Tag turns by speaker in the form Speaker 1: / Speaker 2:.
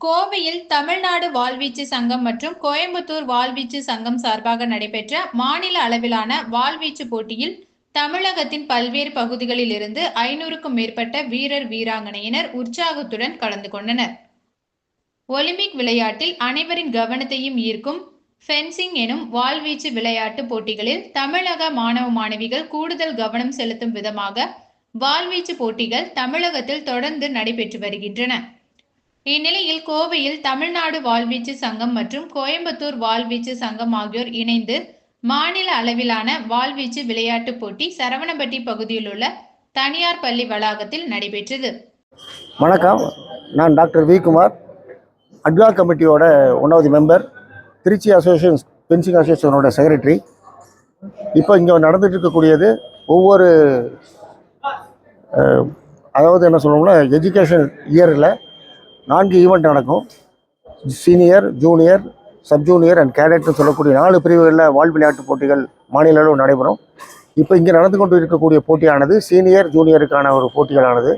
Speaker 1: கோவையில் தமிழ்நாடு வாழ்வீச்சு சங்கம் மற்றும் கோயம்புத்தூர் வாழ்வீச்சு சங்கம் சார்பாக நடைபெற்ற மாநில அளவிலான வாழ்வீச்சு போட்டியில் தமிழகத்தின் பல்வேறு பகுதிகளில் இருந்து ஐநூறுக்கும் மேற்பட்ட வீரர் வீராங்கனையினர் உற்சாகத்துடன் கலந்து கொண்டனர். ஒலிம்பிக் விளையாட்டில் அனைவரின் கவனத்தையும் ஈர்க்கும் ஃபென்சிங் எனும் வாள்வீச்சு விளையாட்டு போட்டிகளில் தமிழக மாணவ மாணவிகள் கூடுதல் கவனம் செலுத்தும் விதமாக வாள்வீச்சு போட்டிகள் தமிழகத்தில் தொடர்ந்து நடைபெற்று வருகின்றன. இந்நிலையில் கோவையில் தமிழ்நாடு வாழ்வீச்சு சங்கம் மற்றும் கோயம்புத்தூர் வாழ்வீச்சு சங்கம் ஆகியோர் இணைந்து மாநில அளவிலான வாழ்வீச்சு விளையாட்டுப் போட்டி சரவணபட்டி பகுதியில் உள்ள தனியார் பள்ளி வளாகத்தில் நடைபெற்றது.
Speaker 2: வணக்கம். நான் டாக்டர் வி குமார் அட்வா கமிட்டியோட ஒன்றாவது மெம்பர் திருச்சி அசோசியேஷன் பென்சிங் அசோசியேஷனோட செக்ரட்டரி. இப்போ இங்கே நடந்துட்டு இருக்கக்கூடியது ஒவ்வொரு அதாவது என்ன சொல்லணும்னா எஜுகேஷன் இயரில் நான்கு ஈவெண்ட் நடக்கும். Senior junior sub junior and கேடட்னு சொல்லக்கூடிய நாலு பிரிவுகளில் வாழ் விளையாட்டு போட்டிகள் மாநில அளவு நடைபெறும். இப்போ இங்கே நடந்து கொண்டு இருக்கக்கூடிய போட்டியானது சீனியர் ஜூனியருக்கான ஒரு போட்டிகளானது.